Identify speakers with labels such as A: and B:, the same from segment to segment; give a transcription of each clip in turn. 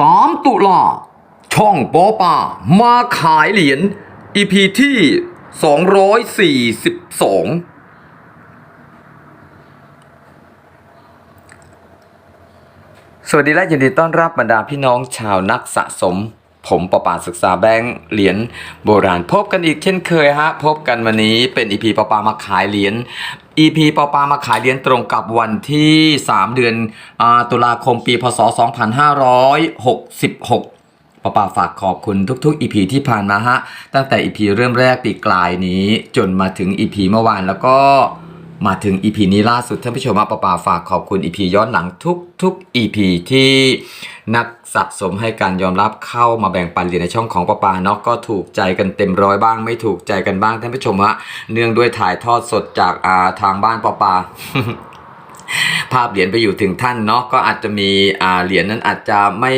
A: 3ตุลา ช่องโปป่า มาขายเหรียญ EP ที่ 242 สวัสดีและยินดีต้อนรับบรรดาพี่น้องชาวนักสะสม ผมประปาศึกษาแบงค์เหรียญโบราณพบกันอีกเช่นเคยฮะ พบกันวันนี้เป็น EP ประปามาขายเหรียญ EP ประปามาขายเรียญตรงกับวันที่ 3 เดือนอตุลาคมปีพศ 2566ป้าป่าฝากขอบคุณทุกๆ EP ที่ผ่านมาฮะ ตั้งแต่ EP เริ่มแรกปีกลายนี้ จนมาถึง EP เมื่อวานแล้วก็มาถึง EP นี้ล่าสุดท่านผู้ชมป้าป่าฝากขอบคุณ EP ย้อนหลังทุกๆ EP ที่นัก สะสมให้การยอมรับเข้ามาแบ่งปันเหรียญในช่องของป้าปาเนาะก็ถูกใจกันเต็มร้อยบ้าง ไม่ถูกใจกันบ้างท่านผู้ชมฮะเนื่องด้วยถ่ายทอดสดจากาทางบ้านป้าป่าภาพเหรียญไปอยู่ถึงท่านเนาะก็อาจจะมีเหรียญนั้นอาจจะไม่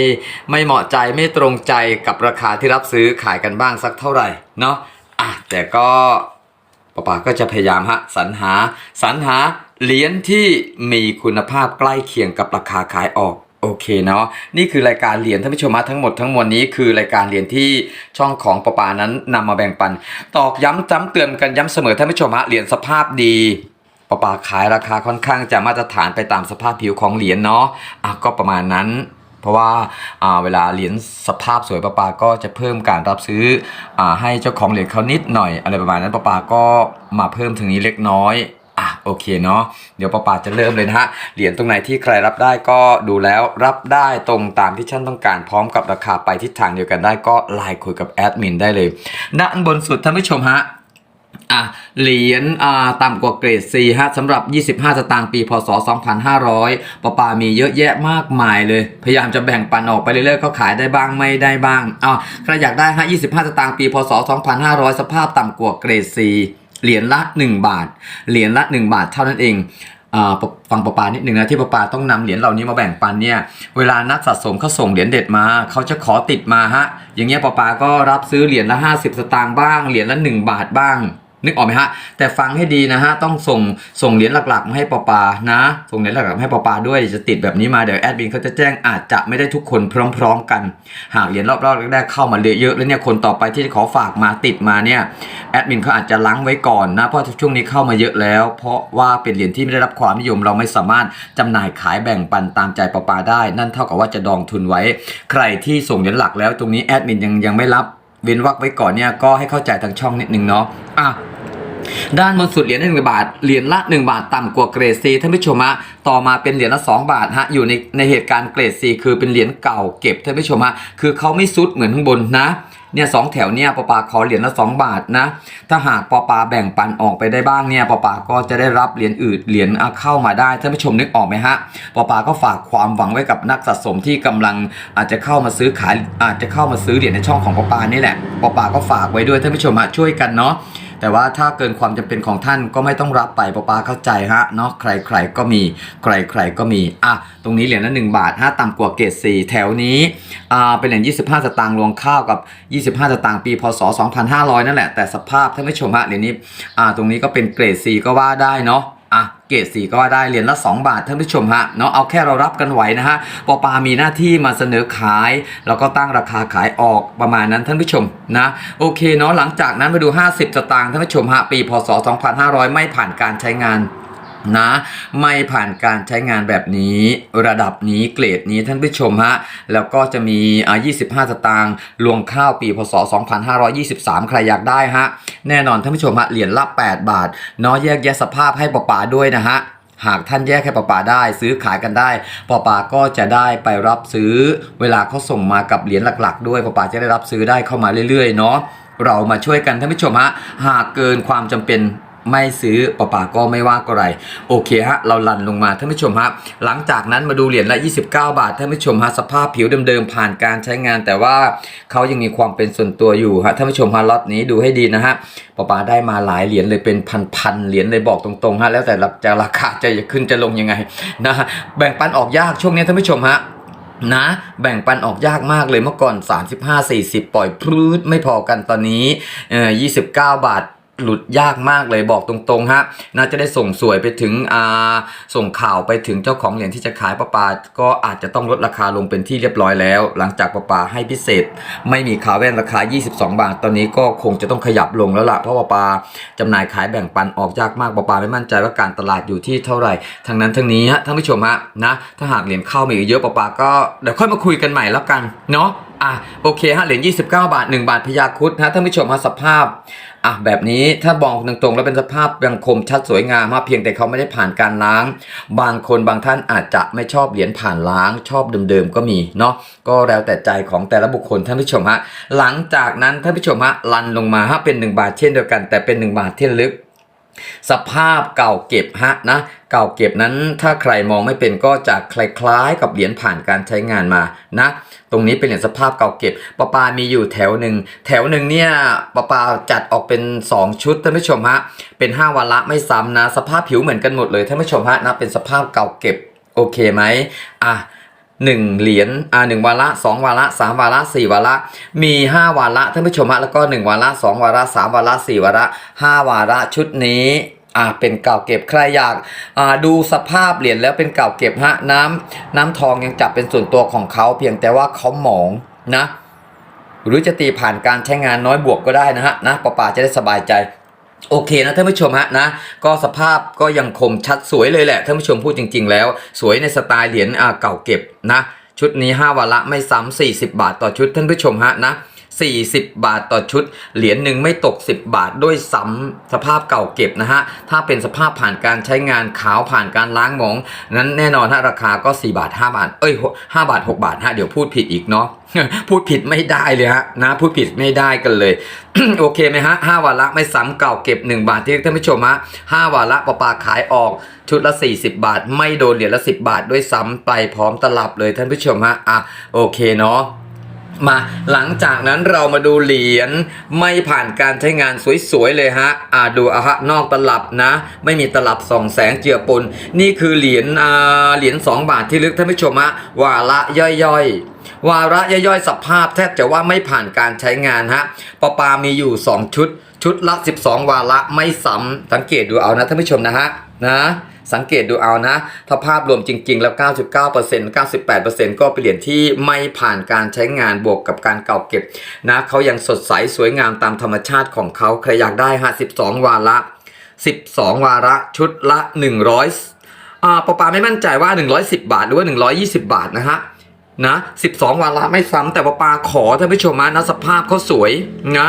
A: ไม่เหมาะใจไม่ตรงใจกับราคาที่รับซื้อขายกันบ้างสักเท่าไหร่เนาะอะแต่ก็ป้าป๋าก็จะพยายามฮะสรรหาสรรหาเหรียญที่มีคุณภาพใกล้เคียงกับราคาขายออก โอเคเนาะนี่คือรายการเหรียญท่านผู้ชมทั้งหมดทั้งมวลนี้คือรายการเหรียญที่ช่องของประปานั้นนำมาแบ่งปัน ตอกย้ำจ้ำเตือนกันย้ำเสมอท่านผู้ชมฮะเหรียญสภาพดีประปาขายราคาค่อนข้างจะมาตรฐานไปตามสภาพผิวของเหรียญเนาะอะก็ประมาณนั้น เพราะว่าาเวลาเหรียญสภาพสวยประปาก็จะเพิ่มการรับซื้ออให้เจ้าของเหรียญเขานิดหน่อยอะไรประมาณนั้นประปาก็มาเพิ่มถึงนี้เล็กน้อย โอเคเนาะเดี๋ยวป้าปาจะเริ่มเลยนะฮะเหรียญตรงไหนที่ใครรับได้ก็ดูแล้วรับได้ตรงตามที่ท่านต้องการพร้อมกับราคาไปทิศทางเดียวกันได้ก็ไลน์คุยกับแอดมินได้เลยด้านบนสุดท่านผู้ชมฮะอะเหรียญอ่าต่ำกว่าเกรด C ฮะสำหรับ 25 สตางค์ปี พศ 2500ปะปามีเยอะแยะมากมายเลย พยายามจะแบ่งปันออกไปเรื่อยๆก็ขายได้บ้างไม่ได้บ้างอะใครอยากได้ฮะ25 สตางค์ปี พศ 2500 สภาพต่ำกว่าเกรด C เหรียญละ 1 บาท เหรียญละ 1 บาทเท่านั้นเองอ่าปะฟังปะปานิดนึงนะที่ปะปาต้องนำเหรียญเหล่านี้มาแบ่งปันเนี่ยเวลานักสะสมเขาส่งเหรียญเด็ดมาเขาจะขอติดมาฮะอย่างเงี้ยปะปาก็รับซื้อเหรียญละ 50 สตางค์บ้างเหรียญละ 1 บาทบ้าง นึกออกไหมฮะ แต่ฟังให้ดีนะฮะ ต้องส่งส่งเหรียญหลักๆมาให้ปอปานะ ส่งเหรียญหลักๆมาให้ปอปาด้วยจะติดแบบนี้มาเดี๋ยวแอดมินเขาจะแจ้งอาจจะไม่ได้ทุกคนพร้อม ๆ กัน หากเหรียญรอบๆแรกๆเข้ามาเยอะๆแล้วเนี่ยคนต่อไปที่จะขอฝากมาติดมาเนี่ยแอดมินเขาอาจจะล้างไว้ก่อนนะเพราะช่วงนี้เข้ามาเยอะแล้ว เพราะว่าเป็นเหรียญที่ไม่ได้รับความนิยมเราไม่สามารถจำหน่ายขายแบ่งปันตามใจปอปาได้ นั่นเท่ากับว่าจะดองทุนไว้ ใครที่ส่งเหรียญหลักแล้วตรงนี้แอดมินยังยังไม่รับ เว้นวรรคไว้ก่อนเนี่ยก็ให้เข้าใจทางช่องนิดนึงเนาะอะด้านบนสุดเหรียญหนึ่งบาท เหรียญละ1บาทต่ำกว่าเกรดซีท่านผู้ชมฮะ ต่อมาเป็นเหรียญละ2บาทฮะ อยู่ในในเหตุการณ์เกรดซีคือเป็นเหรียญเก่าเก็บท่านผู้ชมฮะ คือเขาไม่ซุดเหมือนข้างบนนะ เนี่ยสองแถวเนี่ยปอปาขอเหรียญละ2บาทนะ ถ้าหากปอปาแบ่งปันออกไปได้บ้างเนี่ยปอปาก็จะได้รับเหรียญอื่นเหรียญเข้ามาได้ท่านผู้ชมนึกออกไหมฮะปอปาก็ฝากความหวังไว้กับนักสะสมที่กำลังอาจจะเข้ามาซื้อขายอาจจะเข้ามาซื้อเหรียญในช่องของปอปานี่แหละปอปาก็ฝากไว้ด้วยท่านผู้ชมมาช่วยกันเนาะ แต่ว่าถ้าเกินความจำเป็นของท่านก็ไม่ต้องรับไปป้าปาเข้าใจฮะเนาะใครๆก็มีใครๆก็มีอะตรงนี้เหรียญละ1บาทฮะต่ำกว่าเกรดสี่แถวนี้อ่าเป็นเหรียญยี่สิบห้าสตางค์รวงข้าวกับยี่สิบห้าสตางค์ปีพศสองพันห้าร้อยนั่นแหละแต่สภาพท่านผู้ชมฮะเหรียญนี้อ่าตรงนี้ก็เป็นเกรดสี่ก็ว่าได้เนาะ อะเกรดสี่ก็ได้เหรียญละ 2 บาทท่านผู้ชมฮะเนาะเอาแค่เรารับกันไหวนะฮะปอปามีหน้าที่มาเสนอขาย แล้วก็ตั้งราคาขายออกประมาณนั้นท่านผู้ชมนะโอเคเนาะหลังจากนั้นมาดู 50 สตางค์ท่านผู้ชมฮะปีพศ 2500 ไม่ผ่านการใช้งาน นะไม่ผ่านการใช้งานแบบนี้ระดับนี้เกรดนี้ท่านผู้ชมฮะแล้วก็จะมีอ่า25 สตางค์ลวงข้าวปีพศ 2523 ใครอยากได้ฮะแน่นอนท่านผู้ชมฮะเหรียญละ 8 บาทเนาะแยกแยะสภาพให้ปะป๋าด้วยนะฮะหากท่านแยกให้ปะป๋าได้ซื้อขายกันได้ปะป๋าก็จะได้ไปรับซื้อ เวลาเขาส่งมากับเหรียญหลักๆ ด้วยปะป๋าจะได้รับซื้อได้เข้ามาเรื่อยๆเนาะเรามาช่วยกันท่านผู้ชมฮะหากเกินความจำเป็น ไม่ซื้อปะป่าก็ไม่ว่าก็ไรโอเคฮะเราลันลงมาท่านผู้ชมฮะหลังจากนั้นมาดูเหรียญละ 29 บาทท่านผู้ชมฮะสภาพผิวเดิมๆผ่านการใช้งาน แต่ว่าเขายังมีความเป็นส่วนตัวอยู่ฮะท่านผู้ชมฮะล็อตนี้ดูให้ดีนะฮะปะป่าได้มาหลายเหรียญเลยเป็นพันๆเหรียญเลยบอกตรงๆฮะแล้วแต่จะราคาจะขึ้นจะลงยังไงนะฮะแบ่งปันออกยากช่วงนี้ท่านผู้ชมฮะนะแบ่งปันออกยากมากเลยเมื่อก่อน 35 40 ปล่อยพืดไม่พอกันตอนนี้เอ่อ29 บาท หลุดยากมากเลยบอกตรงๆฮะน่าจะได้ส่งสวยไปถึงอ่าส่งข่าวไปถึงเจ้าของเหรียญที่จะขายประปา ก็อาจจะต้องลดราคาลงเป็นที่เรียบร้อยแล้ว หลังจากประปาให้พิเศษ ไม่มีขาแว่นราคา 22 บาท ตอนนี้ก็คงจะต้องขยับลงแล้วล่ะเพราะประปาจำหน่ายขายแบ่งปันออกยากมากประปาไม่มั่นใจว่าการตลาดอยู่ที่เท่าไหร่ทั้งนั้นทั้งนี้ฮะท่านผู้ชมฮะนะถ้าหากเหรียญเข้ามาอีเยอะประปาก็เดี๋ยวค่อยมาคุยกันใหม่แล้วกันเนาะอะโอเคฮะเหรียญ29 บาท 1 บาทพยาคุดนะท่านผู้ชมฮะสภาพ อะแบบนี้ถ้าบอกตรงๆ แล้วเป็นสภาพยังคมชัดสวยงามมากเพียงแต่เขาไม่ได้ผ่านการล้าง บางคนบางท่านอาจจะไม่ชอบเหรียญผ่านล้าง ชอบเดิมๆก็มีเนาะก็แล้วแต่ใจของแต่ละบุคคลท่านผู้ชมฮะหลังจากนั้นท่านผู้ชมฮะลันลงมาฮะเป็น1บาทเช่นเดียวกัน แต่เป็น1บาทที่ลึก สภาพเก่าเก็บฮะนะเก่าเก็บนั้นถ้าใครมองไม่เป็นก็จะคล้ายๆ กับเหรียญผ่านการใช้งานมานะตรงนี้เป็นเหรียญสภาพเก่าเก็บปะปามีอยู่แถวหนึ่งแถวหนึ่งเนี่ยปะปาจัดออกเป็น 2 ชุดท่านผู้ชมฮะเป็น 5วาระไม่ซ้ำนะ สภาพผิวเหมือนกันหมดเลยท่านผู้ชมฮะนะเป็นสภาพเก่าเก็บโอเคไหมอะ หนึ่งเหรียญอ่าหนึ่งวาระสองวาระสามวาระสี่วาระ มีห้าวาระท่านผู้ชมฮะแล้วก็หนึ่งวาระสองวาระสามวาระสี่วาระห้าวาระชุดนี้อ่าเป็นเก่าเก็บใครอยากอ่าดูสภาพเหรียญแล้วเป็นเก่าเก็บฮะน้ำน้ำทองยังจับเป็นส่วนตัวของเขาเพียงแต่ว่าเขาหมองนะ หรือจะตีผ่านการใช้งานน้อยบวกก็ได้นะฮะนะป้าป่าจะได้สบายใจ โอเคนะท่านผู้ชมฮะนะก็สภาพก็ยังคมชัดสวยเลยแหละท่านผู้ชมพูดจริง ๆ แล้ว สวยในสไตล์เหรียญอาเก่าเก็บนะชุดนี้ 5วาระไม่ซ้ำ40 บาทต่อชุดท่านผู้ชมฮะนะ 40 บาทต่อชุด เหรียญหนึ่งไม่ตก 10 บาทด้วยซ้ำสภาพเก่าเก็บนะฮะ ถ้าเป็นสภาพผ่านการใช้งานขาวผ่านการล้างหมอง นั้นแน่นอนฮะราคาก็ 4 บาท 5 บาท เอ้ย 5 บาท 6 บาทฮะ เดี๋ยวพูดผิดอีกเนาะพูดผิดไม่ได้เลยฮะนะพูดผิดไม่ได้กันเลย โอเคไหมฮะห้าวาระไม่ซ้ำเก่าเก็บ 1 บาทที่ท่านผู้ชมฮะห้าวาระประปาขายออกชุดละ 40 บาท ไม่โดนเหรียญละ 10 บาทด้วยซ้ำไปพร้อมตลับเลยท่านผู้ชมฮะอะโอเคเนาะ มาหลังจากนั้นเรามาดูเหรียญไม่ผ่านการใช้งานสวยๆเลยฮะอ่าดูอะฮะนอกตลับนะ ไม่มีตลับส่องแสงเจือปน นี่คือเหรียญอ่าเหรียญ2บาทที่ลึกท่านผู้ชมฮะวาระย่อยๆ วาระย่อยๆสภาพแทบจะว่าไม่ผ่านการใช้งานฮะปะปามีอยู่ 2 ชุด ชุดละ 12 วาระไม่ซ้ำสังเกตดูเอานะท่านผู้ชมนะฮะนะ สังเกตดูเอานะ ถ้าภาพรวมจริง ๆ แล้ว 99% 98%ก็เป็นเหรียญที่ไม่ผ่านการใช้งานบวกกับการเก่าเก็บนะเขายังสดใสสวยงามตามธรรมชาติของเขาใครอยากได้ฮะ12 วาระ 12 วาระชุดละ 100อ่าปอปาไม่มั่นใจว่า 110 บาทหรือว่า 120 บาทนะฮะนะ12 วาระไม่ซ้ำแต่ปอปาขอท่านผู้ชมนะสภาพเขาสวยนะ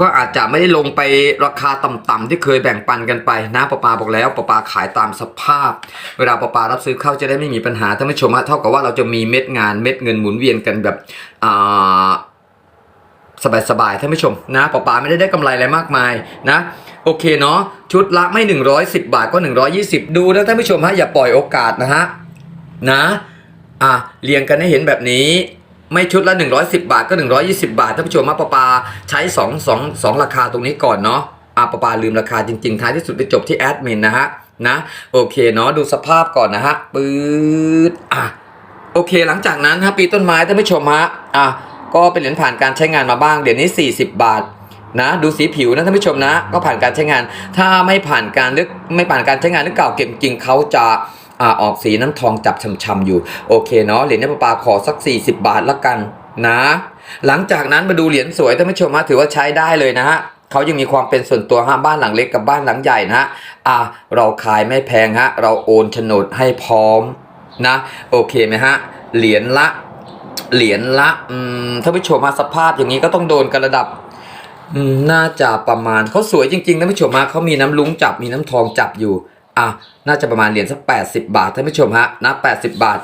A: ก็อาจจะไม่ได้ลงไปราคาต่ำๆที่เคยแบ่งปันกันไปนะปะปาบอกแล้วปะปาขายตามสภาพ เวลาปะปารับซื้อเข้าจะได้ไม่มีปัญหาท่านผู้ชมฮะเท่ากับว่าเราจะมีเม็ดงานเม็ดเงินหมุนเวียนกันแบบสบายๆท่านผู้ชมนะปะปาไม่ได้ได้กำไรอะไรมากมายนะโอเคเนาะชุดละไม่ 110 บาทก็ 120 ดูนะท่านผู้ชมฮะอย่าปล่อยโอกาสนะฮะนะอะเรียงกันให้เห็นแบบนี้ ไม่ชุดละ 110 บาทก็ 120 บาทท่านผู้ชมมาปะปาใช้2 2 2 ราคาตรงนี้ก่อนเนาะอะปะปาลืมราคาจริง ๆ ท้ายที่สุดไปจบที่แอดมินนะฮะนะโอเคเนาะดูสภาพก่อนนะฮะปื๊ดอะโอเคหลังจากนั้นฮะปีต้นไม้ท่านผู้ชมฮะอะก็เป็นเหรียญผ่านการใช้งานมาบ้างเดี๋ยวนี้ 40 บาทนะดูสีผิวนะท่านผู้ชมนะ ก็ผ่านการใช้งาน ถ้าไม่ผ่านการลึกไม่ผ่านการใช้งานหรือเก่าเก็บจริงเขาจะ อ่าออกสีน้ำทองจับช้ำๆอยู่ โอเคเนาะเหรียญนประปาขอสัก 40 บาทละกันนะ หลังจากนั้นมาดูเหรียญสวยท่านผู้ชมฮะถือว่าใช้ได้เลยนะฮะเขายังมีความเป็นส่วนตัวฮะบ้านหลังเล็กกับบ้านหลังใหญ่นะฮะอ่าเราขายไม่แพงฮะเราโอนโฉนดให้พร้อมนะ โอเคไหมฮะเหรียญละเหรียญละอืมท่านผู้ชมฮะสภาพอย่างนี้ก็ต้องโดนกันระดับน่าจะประมาณเขาสวยจริงๆท่านผู้ชมฮะเขามีน้ำลุ้งจับมีน้ำทองจับอยู่ อะน่าจะประมาณเหรียญสัก 80 บาทท่านผู้ชมฮะนะ80 บาท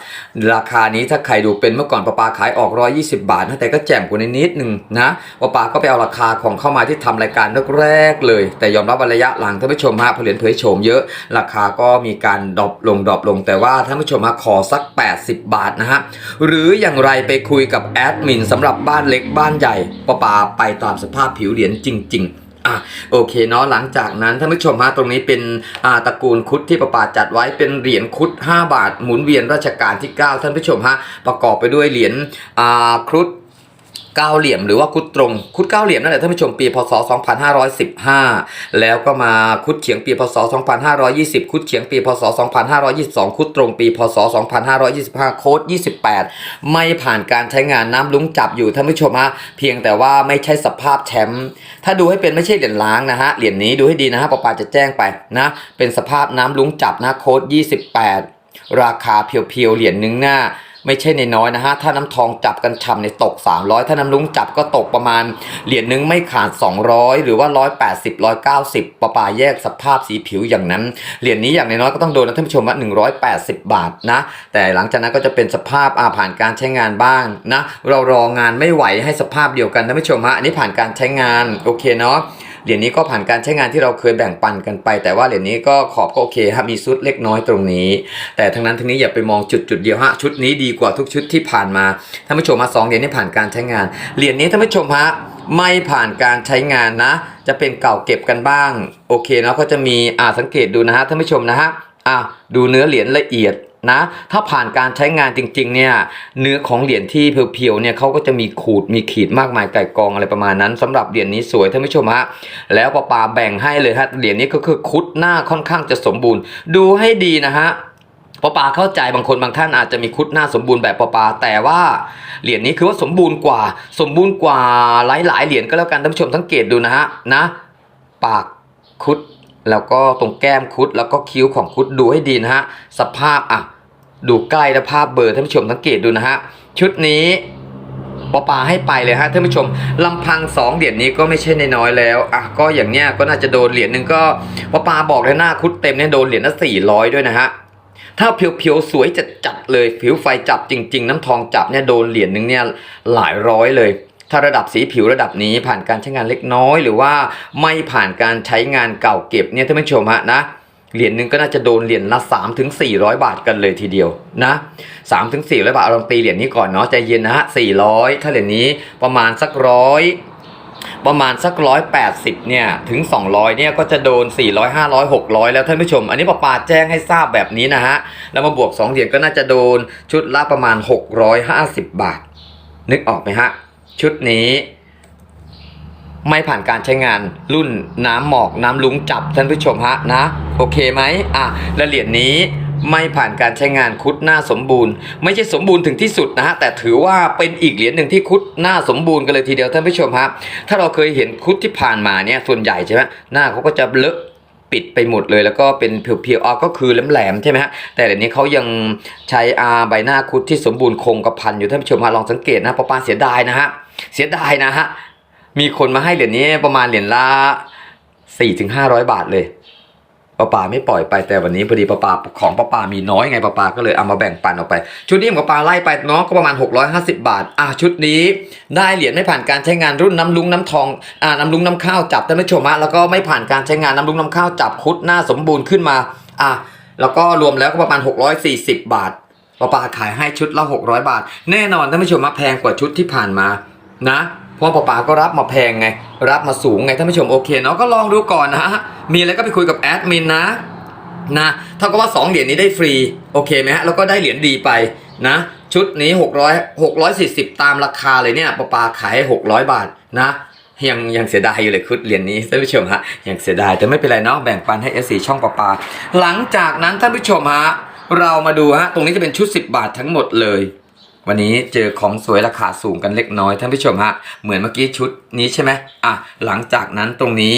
A: ราคานี้ถ้าใครดูเป็นเมื่อก่อนปลาปาขายออก 120 บาทนะแต่ก็แจ่มกว่านี้นิดนึงนะปลาปาก็ไปเอาราคาของเข้ามาที่ทำรายการแรกๆเลย แต่ยอมรับว่าระยะหลังท่านผู้ชมฮะพอเหรียญเผยโฉมเยอะ ราคาก็มีการดรอปลงดรอปลง แต่ว่าท่านผู้ชมฮะขอสัก 80 บาทนะฮะหรืออย่างไรไปคุยกับแอดมินสำหรับบ้านเล็กบ้านใหญ่ปลาปาไปตามสภาพผิวเหรียญจริง ๆ อะโอเคเนาะหลังจากนั้นท่านผู้ชมฮะตรงนี้เป็นอ่าตระกูลคุดที่ประปาจัดไว้เป็นเหรียญคุด 5 บาทหมุนเวียนราชการที่ 9 ท่านผู้ชมฮะประกอบไปด้วยเหรียญอ่าครุฑ ก้าเหลี่ยมหรือว่าคุดตรงคุดเก้าเหลี่ยมนั่นแหละท่านผู้ชมปีพศ 2515 แล้วก็มาคุดเฉียงปีพศ 2520 คุดเฉียงปีพศ 2522 คุดตรงปีพศ 2525 โค้ด 28 ไม่ผ่านการใช้งานน้ำลุ้งจับอยู่ท่านผู้ชมฮะเพียงแต่ว่าไม่ใช่สภาพแชมป์ถ้าดูให้เป็นไม่ใช่เหรียญล้างนะฮะเหรียญนี้ดูให้ดีนะฮะปปาจะแจ้งไปนะเป็นสภาพน้ำลุ้งจับนะโค้ด 28 ราคาเพียวๆเหรียญหนึ่งหน้า ไม่ใช่ในน้อยนะฮะ ถ้าน้ำทองจับกันฉ่ำในตก 300 ถ้าน้ำลุงจับก็ตกประมาณเหรียญหนึงไม่ขาด 200 หรือว่า 180 190ประปาแยกสภาพสีผิวอย่างนั้น เหรียญนี้อย่างน้อยก็ต้องโดนนะท่านผู้ชมว่า180 บาทนะ แต่หลังจากนั้นก็จะเป็นสภาพอาผ่านการใช้งานบ้างนะ เรารองานไม่ไหวให้สภาพเดียวกันท่านผู้ชมฮะ อันนี้ผ่านการใช้งานโอเคเนาะ เหรียญนี้ก็ผ่านการใช้งานที่เราเคยแบ่งปันกันไป แต่ว่าเหรียญนี้ก็ขอบก็โอเคฮะมีซุดเล็กน้อยตรงนี้ แต่ทั้งนั้นทั้งนี้อย่าไปมองจุดจุดเดียวฮะชุดนี้ดีกว่าทุกชุดที่ผ่านมาท่านผู้ชมมาสองเหรียญนี้ผ่านการใช้งานเหรียญนี้ท่านผู้ชมฮะไม่ผ่านการใช้งานนะ จะเป็นเก่าเก็บกันบ้าง โอเคเนาะก็จะมีอ่าสังเกตดูนะฮะท่านผู้ชมนะฮะอ่าดูเนื้อเหรียญละเอียด นะถ้าผ่านการใช้งานจริงๆเนี่ยเนื้อของเหรียญที่เพียวๆเนี่ยเขาก็จะมีขูดมีขีดมากมายไก่กองอะไรประมาณนั้นสำหรับเหรียญนี้สวยท่านผู้ชมฮะแล้วปาปาแบ่งให้เลยฮะเหรียญนี้ก็คือคุดหน้าค่อนข้างจะสมบูรณ์ ดูให้ดีนะฮะปาปาเข้าใจบางคนบางท่านอาจจะมีคุดหน้าสมบูรณ์แบบปาปาแต่ว่าเหรียญนี้คือว่าสมบูรณ์กว่า สมบูรณ์กว่าหลายๆเหรียญก็แล้วกันท่านผู้ชมสังเกตดูนะฮะนะ ปากคุดแล้วก็ตรงแก้มคุดแล้วก็คิ้วของคุดดูให้ดีนะฮะสภาพอะ ดูใกล้และภาพเบอร์ท่านผู้ชมสังเกตดูนะฮะชุดนี้ปอปาให้ไปเลยฮะท่านผู้ชมลำพังสองเหรียญนี้ก็ไม่ใช่นน้อยแล้วอะก็อย่างเนี้ยก็น่าจะโดนเหรียญหนึ่งก็ปอปาบอกเลยหน้าคุดเต็มเนี่ยโดนเหรียญละสี่ร้อยด้วยนะฮะถ้าเพียวๆสวยจัดจัดๆเลยผิวไฟจับจริง ๆ น้ำทองจับเนี่ยโดนเหรียญหนึ่งเนี่ยหลายร้อยเลย ถ้าระดับสีผิวระดับนี้ผ่านการใช้งานเล็กน้อย หรือว่าไม่ผ่านการใช้งานเก่าเก็บเนี่ยท่านผู้ชมฮะนะ เหรียญหนึ่งก็น่าจะโดนเหรียญละ3ถึง400บาทกันเลยทีเดียวนะ3ถึง400บาทเอาทลองตีเหรียญนี้ก่อนเนาะใจเย็นนะฮะ400ถ้าเหรียญนี้ประมาณสักร้อยประมาณสักร้อยแปดสิบเนี่ยถึง200เนี่ยก็จะโดน400 500 600แล้วท่านผู้ชม อันนี้ปาปาแจ้งให้ทราบแบบนี้นะฮะแล้วมาบวก2เหรียญก็น่าจะโดนชุดละประมาณ650บาท นึกออกไหมฮะชุดนี้ ไม่ผ่านการใช้งานรุ่นน้ำหมอกน้ำลุงจับท่านผู้ชมฮะนะ โอเคไหมอะและเหรียญนี้ไม่ผ่านการใช้งานคุดหน้าสมบูรณ์ ไม่ใช่สมบูรณ์ถึงที่สุดนะฮะแต่ถือว่าเป็นอีกเหรียญหนึ่งที่คุดหน้าสมบูรณ์กันเลยทีเดียวท่านผู้ชมฮะถ้าเราเคยเห็นคุดที่ผ่านมาเนี่ยส่วนใหญ่ใช่ไหมหน้าเขาก็จะเลอะปิดไปหมดเลยแล้วก็เป็นเพียวๆอ๋อก็คือแหลมๆใช่ไหมฮะแต่เหรียญนี้เขายังใช้อาใบหน้าคุดที่สมบูรณ์คงกระพันอยู่ท่านผู้ชมฮะลองสังเกตนะปอปาเสียดายนะฮะเสียดายนะฮะ มีคนมาให้เหรียญนี้ประมาณเหรียญละสี่ถึงห้าร้อยบาทเลยป้าป่าไม่ปล่อยไปแต่วันนี้พอดีป้าป่าของป้าป่ามีน้อยไงป้าป่าก็เลยเอามาแบ่งปันออกไป ชุดนี้ป้าป่าไล่ไปเนาะก็ประมาณ 650 บาท อะชุดนี้ ได้เหรียญไม่ผ่านการใช้งานรุ่นน้ำลุงน้ำทองอ่าน้ำลุงน้ำข้าวจับท่านผู้ชมฮะแล้วก็ไม่ผ่านการใช้งานน้ำลุงน้ำข้าวจับคุดหน้าสมบูรณ์ขึ้นมาอะแล้วก็รวมแล้วก็ประมาณ 640 บาทป้าป่าขายให้ชุดละ600 บาท แน่นอนท่านผู้ชมมาแพงกว่าชุดที่ผ่านมานะ เพราะป้าป๋าก็รับมาแพงไง รับมาสูงไงท่านผู้ชมโอเคเนาะก็ลองดูก่อนนะฮะมีอะไรก็ไปคุยกับแอดมินนะนะเท่ากับว่า 2 เหรียญนี้ได้ฟรีโอเคไหมฮะแล้วก็ได้เหรียญดีไปนะชุดนี้ 600 640 ตามราคาเลยเนี่ยป้าป๋าขายให้600 บาทนะยังยังเสียดายอยู่เลยคุดเหรียญนี้ท่านผู้ชมฮะยังเสียดายแต่ไม่เป็นไรเนาะแบ่งปันให้ S4 ช่องป้าป๋าหลังจากนั้นท่านผู้ชมฮะเรามาดูฮะตรงนี้จะเป็นชุด 10 บาททั้งหมดเลย วันนี้เจอของสวยราคาสูงกันเล็กน้อยท่านผู้ชมฮะเหมือนเมื่อกี้ชุดนี้ใช่ไหมอะหลังจากนั้นตรงนี้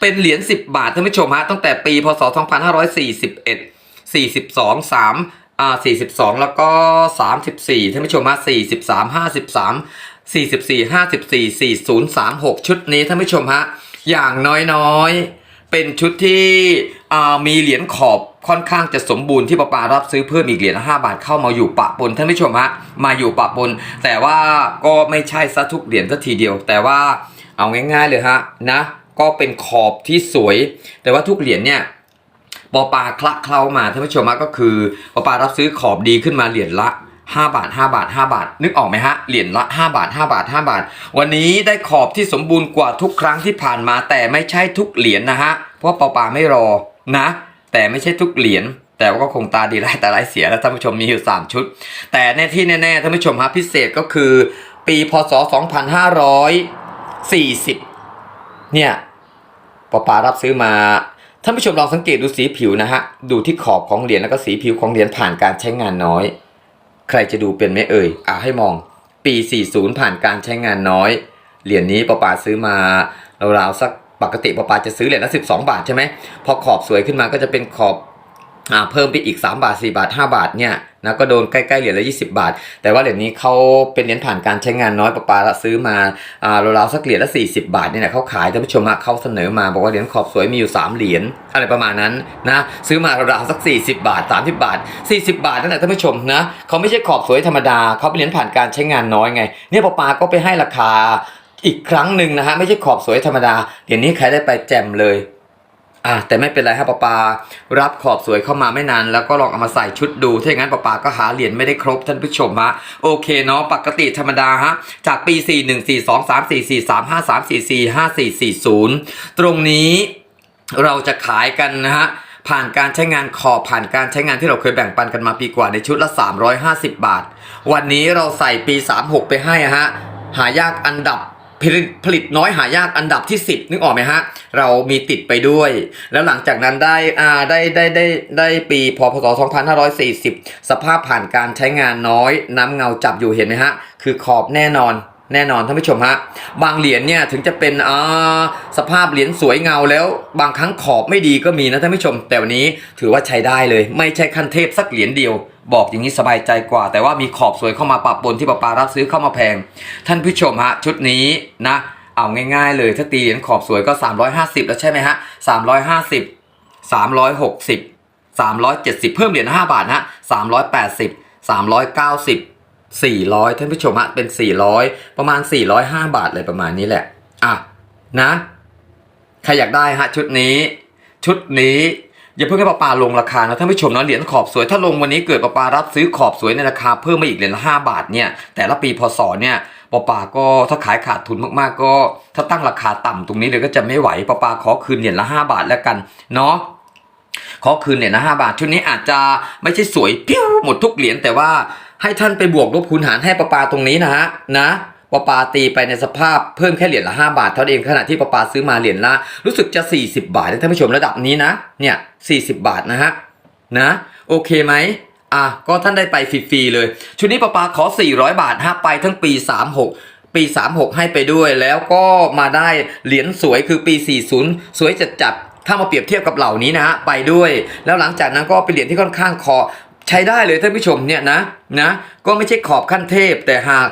A: เป็นเหรียญ10 บาทท่านผู้ชมฮะตั้งแต่ปีพศ 2541 42 3อ่า42 แล้วก็ 34ท่านผู้ชมฮะ43 53 44 54 40 36 ชุดนี้ท่านผู้ชมฮะอย่างน้อยๆ เป็นชุดที่มีเหรียญขอบค่อนข้างจะสมบูรณ์ที่ปปารับซื้อเพิ่มอีกเหรียญละ5บาทเข้ามาอยู่ปะปนท่านผู้ชมฮะมาอยู่ปะปน แต่ว่าก็ไม่ใช่ซะทุกเหรียญซะทีเดียว แต่ว่าเอาง่าย ๆเลยฮะนะก็เป็นขอบที่สวย แต่ว่าทุกเหรียญเนี่ยปอปาคละเคล้ามาท่านผู้ชมฮะก็คือปอปารับซื้อขอบดีขึ้นมาเหรียญละ 5 บาท 5 บาท 5 บาท นึกออกไหมฮะ เหรียญละ 5 บาท 5 บาท 5 บาท วันนี้ได้ขอบที่สมบูรณ์กว่าทุกครั้งที่ผ่านมา แต่ไม่ใช่ทุกเหรียญนะฮะ เพราะปอปาไม่รอนะ แต่ไม่ใช่ทุกเหรียญ แต่ว่าก็คงตาดีไร้แต่ไร้เสียแล้วท่านผู้ชมมีอยู่ 3 ชุด แต่แน่ที่แน่ๆท่านผู้ชมฮะพิเศษก็คือ ปีพศ 2540 เนี่ยปอปารับซื้อมาท่านผู้ชมลองสังเกตดูสีผิวนะฮะ ดูที่ขอบของเหรียญแล้วก็สีผิวของเหรียญผ่านการใช้งานน้อย ใครจะดูเป็นไหมเอ่ยอ่าให้มอง ปี 40 ผ่านการใช้งานน้อย เหรียญนี้ปอปาซื้อมาราวๆสักปกติปอปาจะซื้อเหรียญละ12 บาทใช่ไหมพอขอบสวยขึ้นมาก็จะเป็นขอบ เพิ่มไปอีก 3 บาท 4 บาท 5 บาทเนี่ยนะก็โดนใกล้ๆเหรียญละ 20 บาท แต่ว่าเหรียญนี้เขาเป็นเหรียญผ่านการใช้งานน้อยปะปาละซื้อมาอ่าราวๆสักเหรียญละ 40 บาทเนี่ยนะเขาขายท่านผู้ชมเขาเสนอมาบอกว่าเหรียญขอบสวยมีอยู่ 3 เหรียญอะไรประมาณนั้นนะซื้อมาราวๆสัก 40 บาท 30 บาท 40 บาทนั่นแหละท่านผู้ชมนะเขาไม่ใช่ขอบสวยธรรมดาเขาเป็นเหรียญผ่านการใช้งานน้อยไงเนี่ยปะปาก็ไปให้ราคาอีกครั้งหนึ่งนะฮะไม่ใช่ขอบสวยธรรมดาเหรียญนี้ใครได้ไปแจมเลย อะแต่ไม่เป็นไรครับปาปารับขอบสวยเข้ามาไม่นาน แล้วก็ลองเอามาใส่ชุดดูถ้าอย่างนั้นปาปาก็หาเหรียญไม่ได้ครบท่านผู้ชมฮะโอเคเนาะปกติธรรมดาฮะจากปี 4 1 4 2 3 4 4 3 5 3 4 4 5 4 4 0 ตรงนี้เราจะขายกันนะฮะผ่านการใช้งานขอบผ่านการใช้งานที่เราเคยแบ่งปันกันมาปีกว่าในชุดละ 350 บาท วันนี้เราใส่ปี 36 ไปให้อะฮะหายากอันดับ ผลิตผลิตน้อยหายากอันดับที่ 10 นึกออกไหมฮะ เรามีติดไปด้วย แล้วหลังจากนั้นได้อ่าได้ได้ได้ได้ปีพพศ2540 สภาพผ่านการใช้งานน้อยน้ำเงาจับอยู่เห็นไหมฮะ คือขอบแน่นอนแน่นอนท่านผู้ชมฮะ บางเหรียญเนี่ยถึงจะเป็นอ่าสภาพเหรียญสวยเงาแล้ว บางครั้งขอบไม่ดีก็มีนะท่านผู้ชม แต่วันนี้ถือว่าใช้ได้เลย ไม่ใช่ขั้นเทพสักเหรียญเดียว บอกอย่างนี้สบายใจกว่า แต่ว่ามีขอบสวยเข้ามาปะปนที่ปาปารับซื้อเข้ามาแพง ท่านผู้ชมฮะชุดนี้นะ เอาง่ายๆ เลยถ้าตีเหรียญขอบสวยก็ 350 แล้วใช่ไหมฮะ 350 360 370 เพิ่มเหรียญ5บาทนะฮะ380 390 400 ท่านผู้ชมฮะเป็น 400 ประมาณ 405 บาทเลยประมาณนี้แหละ อะ นะ ใครอยากได้ฮะชุดนี้ ชุดนี้ อย่าเพิ่งให้ปลาปลาลงราคานะท่านผู้ชมนะเหรียญขอบสวยถ้าลงวันนี้เกิดปลาปลารับซื้อขอบสวยในราคาเพิ่มมาอีกเหรียญละห้าบาทเนี่ยแต่ละปีพศเนี่ยปลาปลาก็ถ้าขายขาดทุนมากๆก็ ถ้าตั้งราคาต่ำตรงนี้เลยก็จะไม่ไหวปลาปลาขอคืนเหรียญละห้าบาทแล้วกันเนาะขอคืนเหรียญละห้าบาทชุดนี้อาจจะไม่ใช่สวยปิ้วหมดทุกเหรียญแต่ว่าให้ท่านไปบวกลบคูณหารให้ปลาปลาตรงนี้นะฮะนะ ปปาตีไปในสภาพเพิ่มแค่เหรียญละ 5 บาทเท่านั้นเองขณะที่ปปาซื้อมาเหรียญละรู้สึกจะ 40 บาทนะท่านผู้ชมระดับนี้นะเนี่ย40 บาทนะฮะนะโอเคไหมอะก็ท่านได้ไปฟรีๆเลย ชุดนี้ปปาขอ 400 บาทฮะไปทั้งปี 36ปี 36 ให้ไปด้วยแล้วก็มาได้เหรียญสวยคือปี 40 สวยจัดจัดถ้ามาเปรียบเทียบกับเหล่านี้นะฮะไปด้วย แล้วหลังจากนั้นก็เป็นเหรียญที่ค่อนข้างคอใช้ได้เลยท่านผู้ชมเนี่ยนะนะก็ไม่ใช่ขอบขั้นเทพ แต่หาก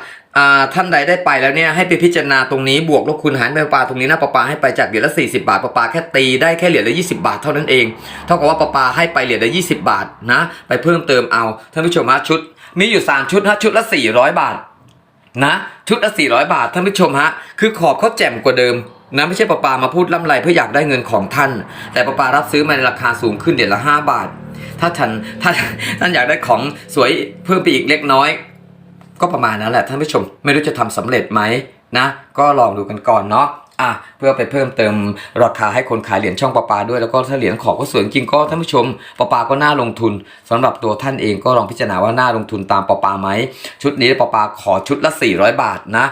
A: ท่านใดได้ไปแล้วเนี่ยให้ไปพิจารณาตรงนี้บวกลบคูณหารไปปลาตรงนี้นะปลาปลาให้ไปจากเหรียญละ 40 บาทปลาปลาแค่ตีได้แค่เหรียญละ 20 บาทเท่านั้นเอง เท่ากับว่าปลาปลาให้ไปเหรียญละ 20 บาทนะ ไปเพิ่มเติมเอาท่านผู้ชมฮะชุด มีอยู่ 3 ชุดฮะชุดละ 400 บาทนะชุดละ 400 บาทท่านผู้ชมฮะคือขอบเขาแจ่มกว่าเดิมนะไม่ใช่ปลาปามาพูดล่ำไรเพื่ออยากได้เงินของท่าน แต่ปลาปารับซื้อมาในราคาสูงขึ้นเดือนละ 5 บาท ถ้าท่านถ้าท่านอยากได้ของสวยเพิ่มไปอีกเล็กน้อย ก็ประมาณนั้นแหละท่านผู้ชม ไม่รู้จะทำสำเร็จไหมนะ ก็ลองดูกันก่อนเนาะอะเพื่อไปเพิ่มเติมราคาให้คนขายเหรียญช่องปลาปาด้วยแล้วก็ถ้าเหรียญขอบก็สวยจริงก็ท่านผู้ชมปลาปาก็น่าลงทุนสำหรับตัวท่านเองก็ลองพิจารณาว่าน่าลงทุนตามปลาปาไหมชุดนี้ปลาปาขอชุดละ 400 บาทนะ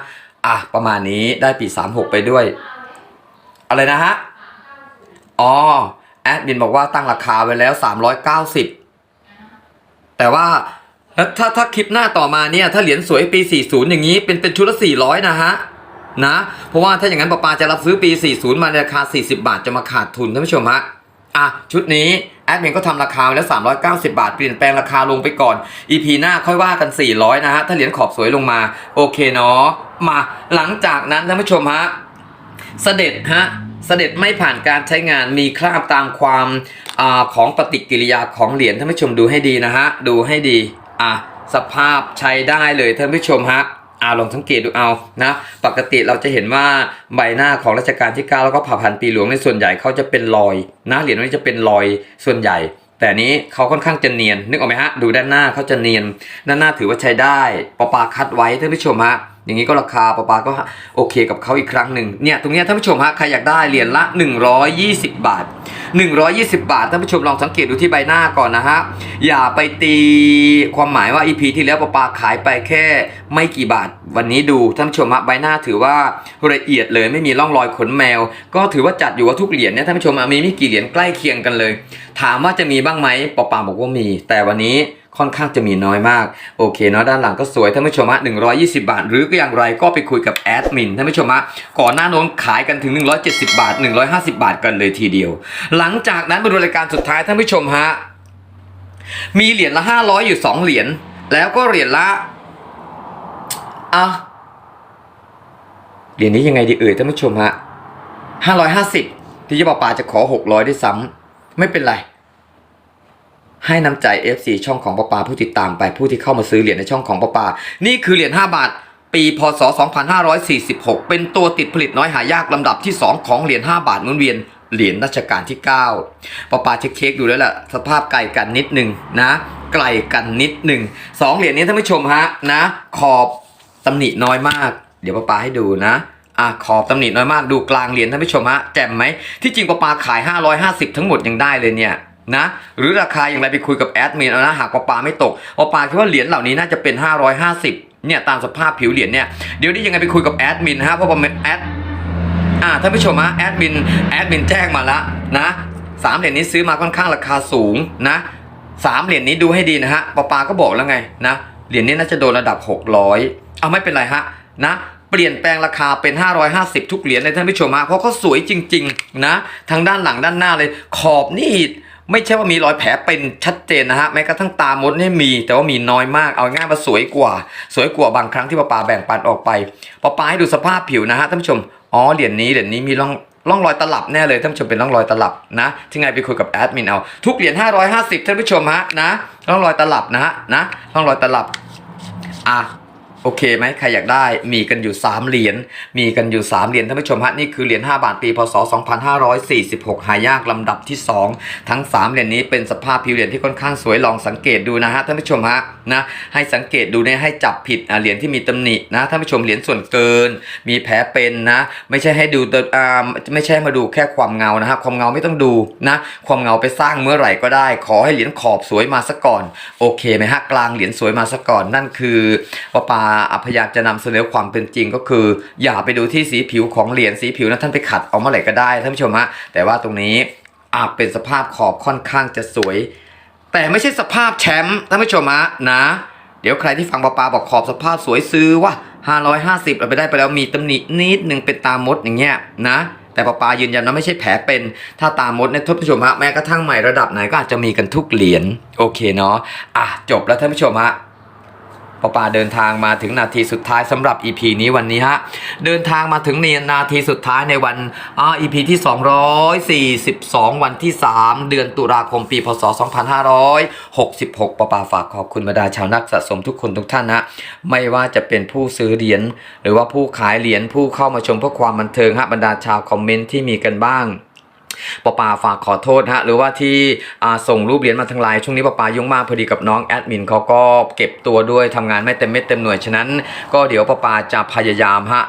A: อะประมาณนี้ได้ปี 36 ไปด้วย อะไรนะฮะอ๋อแอดมินบอกว่าตั้งราคาไว้แล้ว 390 แต่ว่าแล้ว ถ้าถ้าคลิปหน้าต่อมาเนี่ยถ้าเหรียญสวยปี 40 อย่างนี้เป็นเป็นชุดละ400 นะฮะนะเพราะว่าถ้าอย่างนั้นปปาจะรับซื้อปี 40 มาในราคา 40 บาทจะมาขาดทุนท่านผู้ชมฮะอะชุดนี้แอดมินก็ทำราคาไว้แล้ว 390 บาท เปลี่ยนแปลงราคาลงไปก่อน EP หน้าค่อยว่ากัน 400 นะฮะ ถ้าเหรียญขอบสวยลงมา โอเคเนาะมาหลังจากนั้นท่านผู้ชมฮะเสด็จฮะเสด็จไม่ผ่านการใช้งานมีคราบตามความอาของปฏิกิริยาของเหรียญท่านผู้ชมดูให้ดีนะฮะ ดูให้ดี อะสภาพใช้ได้เลยท่านผู้ชมฮะอ่าลองสังเกตดูเอานะปกติเราจะเห็นว่าใบหน้าของรัชกาลที่9แล้วก็ผ่าพันปีหลวงในส่วนใหญ่เขาจะเป็นรอยนะเหรียญนี้จะเป็นรอยส่วนใหญ่ แต่นี้เขาค่อนข้างจะเนียนนึกออกไหมฮะดูด้านหน้าเขาจะเนียนด้านหน้าถือว่าใช้ได้ปอปาคัดไว้ท่านผู้ชมฮะอย่างนี้ก็ราคาปอปาก็โอเคกับเขาอีกครั้งหนึ่งเนี่ยตรงเนี้ยท่านผู้ชมฮะใครอยากได้เหรียญละ 120 บาท 120 บาทท่านผู้ชมลองสังเกตดูที่ใบหน้าก่อนนะฮะ อย่าไปตีความหมายว่า EP ที่แล้วปะปาขายไปแค่ไม่กี่บาท วันนี้ดูท่านผู้ชมฮะใบหน้าถือว่าละเอียดเลยไม่มีร่องรอยขนแมว ก็ถือว่าจัดอยู่ว่าทุกเหรียญเนี่ยท่านผู้ชมมีไม่กี่เหรียญใกล้เคียงกันเลย ถามว่าจะมีบ้างไหมปะปาบอกว่ามี แต่วันนี้ ค่อนข้างจะมีน้อยมาก โอเคเนาะด้านหลังก็สวยท่านผู้ชมฮะ120 บาท หรือก็อย่างไรก็ไปคุยกับแอดมินท่านผู้ชมฮะก่อนหน้าโน้นขายกันถึง 170 บาท 150 บาทกันเลยทีเดียว หลังจากนั้นมาดูรายการสุดท้ายท่านผู้ชมฮะมีเหรียญละ 500 อยู่ 2 เหรียญแล้วก็เหรียญละอะเหรียญนี้ยังไงดีเอ่ยท่านผู้ชมฮะ550 ที่จะบอกปาจะขอ 600ด้วยซ้ำไม่เป็นไร ให้น้ำใจ FC ช่องของปะปาผู้ติดตามไปผู้ที่เข้ามาซื้อเหรียญในช่องของปะปา นี่คือเหรียญ5บาท ปีพศ 2546 เป็นตัวติดผลิตน้อยหายากลำดับที่ 2 ของเหรียญ5บาทหมุนเวียนเหรียญรัชกาลที่ 9ปะปาเช็คเช็คดูแล้วล่ะ สภาพไกลกันนิดหนึ่งนะไกลกันนิดหนึ่งสองเหรียญนี้ท่านผู้ชมฮะนะ ขอบตำหนิน้อยมาก เดี๋ยวปะปาให้ดูนะอะขอบตำหนิน้อยมากดูกลางเหรียญท่านผู้ชมฮะแจ่มไหมที่จริงปะปาขาย 550 ทั้งหมดยังได้เลยเนี่ย นะหรือราคาอย่างไรไปคุยกับแอดมินเอานะหากปลาปลาไม่ตกปลาปลาคิดว่าเหรียญเหล่านี้น่าจะเป็น 550เนี่ยตามสภาพผิวเหรียญเนี่ยเดี๋ยวนี้ยังไงไปคุยกับแอดมินฮะเพราะผมแอดอ่าท่านผู้ชมฮะแอดมินแอดมินแจ้งมาแล้วนะสามเหรียญนี้ซื้อมาค่อนข้างราคาสูงนะสามเหรียญนี้ดูให้ดีนะฮะปลาปาก็บอกแล้วไงนะเหรียญนี้น่าจะโดนระดับ 600 เอาไม่เป็นไรฮะนะเปลี่ยนแปลงราคาเป็น 550 ทุกเหรียญเลยท่านผู้ชมฮะเพราะเขาสวยจริง ๆ นะ ทั้งด้านหลังด้านหน้าเลยขอบนี่ ไม่ใช่ว่ามีรอยแผลเป็นชัดเจนนะฮะแม้กระทั่งตามดนี่มี แต่ว่ามีน้อยมากเอาง่ายมาสวยกว่า สวยกว่าบางครั้งที่ป้าปาแบ่งปันออกไปป้าปาให้ดูสภาพผิวนะฮะท่านผู้ชมอ๋อเหรียญนี้เหรียญนี้มีร่องร่องรอยตลับแน่เลยท่านผู้ชมเป็นร่องรอยตลับนะที่ไงไปคุยกับแอดมินเอาทุกเหรียญ550ท่านผู้ชมฮะนะร่องรอยตลับนะฮะนะร่องรอยตลับอะ โอเคไหมใครอยากได้มีกันอยู่ 3 เหรียญมีกันอยู่ 3 เหรียญท่านผู้ชมฮะนี่คือเหรียญ5บาทปีพศ 2546 หายากลำดับที่ 2 ทั้ง 3 เหรียญนี้เป็นสภาพผิวเหรียญที่ค่อนข้างสวยลองสังเกตดูนะฮะท่านผู้ชมฮะนะให้สังเกตดูเนี่ยให้จับผิดเหรียญที่มีตำหนินะท่านผู้ชมเหรียญส่วนเกิน มีแผลเป็นนะ ไม่ใช่ให้ดูต่อ่าไม่ใช่มาดูแค่ความเงานะฮะความเงาไม่ต้องดูนะความเงาไปสร้างเมื่อไหร่ก็ได้ ขอให้เหรียญขอบสวยมาซะก่อนโอเคไหมฮะกลางเหรียญสวยมาซะก่อนนั่นคือปาปาอะพยามจะนำเสนอความเป็นจริงก็คือ อย่าไปดูที่สีผิวของเหรียญสีผิวนะท่านไปขัดเอาเมื่อไหร่ก็ได้ท่านผู้ชมฮะแต่ว่าตรงนี้อาจเป็นสภาพขอบค่อนข้างจะสวย แต่ไม่ใช่สภาพแชมป์ท่านผู้ชมฮะนะ เดี๋ยวใครที่ฟังปาปาบอกขอบสภาพสวยซื้อว่า550เราไปได้ไปแล้วมีตำหนินิดหนึ่งเป็นตามดอย่างเงี้ยนะแต่ปาปายืนยันว่าไม่ใช่แผลเป็น ถ้าตามมดเนี่ยท่านผู้ชมฮะแม้กระทั่งใหม่ระดับไหนก็อาจจะมีกันทุกเหรียญโอเคเนาะอะจบแล้วท่านผู้ชมฮะ ปอปาเดินทางมาถึงนาทีสุดท้ายสำหรับ EP นี้วันนี้ฮะเดินทางมาถึงเนียนาทีสุดท้ายในวันอ่า EP ที่ 242 วันที่ 3 เดือนตุลาคมปีพศ 2566ปอปาฝากขอบคุณบรรดาชาวนักสะสมทุกคนทุกท่านนะไม่ว่าจะเป็นผู้ซื้อเหรียญหรือว่าผู้ขายเหรียญผู้เข้ามาชมเพื่อความบันเทิงฮะบรรดาชาวคอมเมนต์ที่มีกันบ้าง ปอปาฝากขอโทษฮะหรือว่าที่ส่งรูปเหรียญมาทางไลน์ช่วงนี้ปอปายุ่งมากพอดีกับน้องแอดมินเขาก็เก็บตัวด้วยทำงานไม่เต็มเม็ดเต็มหน่วยฉะนั้น ก็เดี๋ยวปอปาจะพยายามฮะ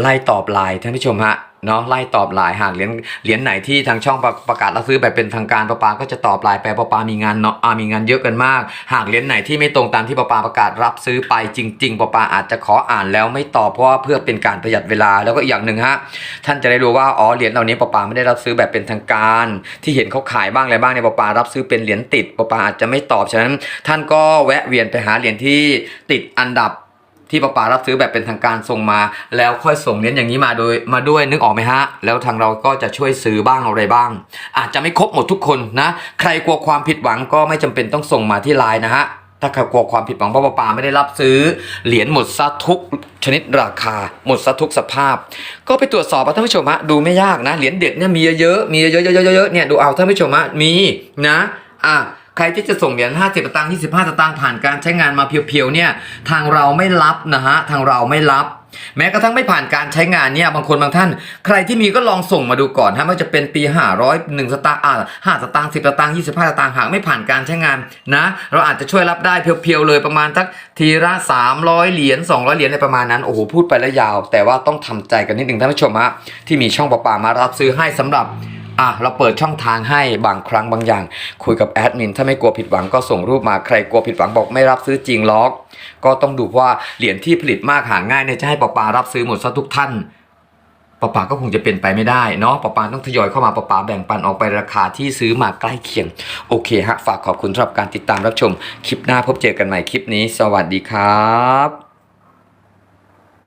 A: ไล่ตอบไลน์ท่านผู้ชมฮะเนาะไล่ตอบไลน์หากเหรียญเหรียญไหนที่ทางช่องประประกาศรับซื้อแบบเป็นทางการปอปาก็จะตอบไลน์ไปปอปามีงานเนาะอ่ามีงานเยอะกันมาก หากเหรียญไหนที่ไม่ตรงตามที่ปอปาประกาศรับซื้อไปจริง ๆปอปาอาจจะขออ่านแล้วไม่ตอบเพราะว่าเพื่อเป็นการประหยัดเวลาแล้วก็อีกอย่างหนึ่งฮะท่านจะได้รู้ว่าอ๋อเหรียญเหล่านี้ปอปาไม่ได้รับซื้อแบบเป็นทางการ ที่เห็นเขาขายบ้างอะไรบ้างเนี่ยปปารับซื้อเป็นเหรียญติดปอปาอาจจะไม่ตอบฉะนั้น ท่านก็แวะเวียนไปหาเหรียญที่ติดอันดับ ที่ปอปารับซื้อแบบเป็นทางการส่งมา แล้วค่อยส่งเหรียญอย่างนี้มาโดยมาด้วยนึกออกไหมฮะ แล้วทางเราก็จะช่วยซื้อบ้างอะไรบ้าง อาจจะไม่ครบหมดทุกคนนะ ใครกลัวความผิดหวังก็ไม่จำเป็นต้องส่งมาที่ไลน์นะฮะถ้าใครกลัวความผิดหวังเพราะปาปาไม่ได้รับซื้อ เหรียญหมดซะทุกชนิดราคา หมดซะทุกสภาพ ก็ไปตรวจสอบเอาท่านผู้ชมฮะดูไม่ยากนะเหรียญเด็ดเนี่ยมีเยอะๆมีเยอะๆเยอะๆเนี่ยดูเอาท่านผู้ชมฮะมีนะอะ ใครที่จะส่งเหรียญ50สตางค์25สตางค์ผ่านการใช้งานมาเพียวๆเนี่ยทางเราไม่รับนะฮะทางเราไม่รับ แม้กระทั่งไม่ผ่านการใช้งานเนี่ยบางคนบางท่าน ใครที่มีก็ลองส่งมาดูก่อนฮะไม่ว่าจะเป็นปี 500 1สตางค์อ่า5สตางค์10สตางค์25สตางค์หากไม่ผ่านการใช้งานนะเราอาจจะช่วยรับได้เพียวๆเลยประมาณสักทีละ300 เหรียญ200 เหรียญในประมาณนั้นโอ้โหพูดไปแล้วยาว แต่ว่าต้องทำใจกันนิดหนึ่งท่านผู้ชมฮะที่มีช่องประปามารับซื้อให้สำหรับ อะเราเปิดช่องทางให้บางครั้งบางอย่าง คุยกับแอดมินถ้าไม่กลัวผิดหวังก็ส่งรูปมาใครกลัวผิดหวังบอกไม่รับซื้อจริงล็อก ก็ต้องดูว่าเหรียญที่ผลิตมากหาง่ายเนี่ยจะให้ปอปารับซื้อหมดซะทุกท่านปอปาก็คงจะเป็นไปไม่ได้เนาะปอปาต้องทยอยเข้ามาปอปาแบ่งปันออกไปราคาที่ซื้อมาใกล้เคียง โอเคฮะ ฝากขอบคุณสำหรับการติดตามรับชม คลิปหน้าพบเจอกันใหม่คลิปนี้ สวัสดีครับ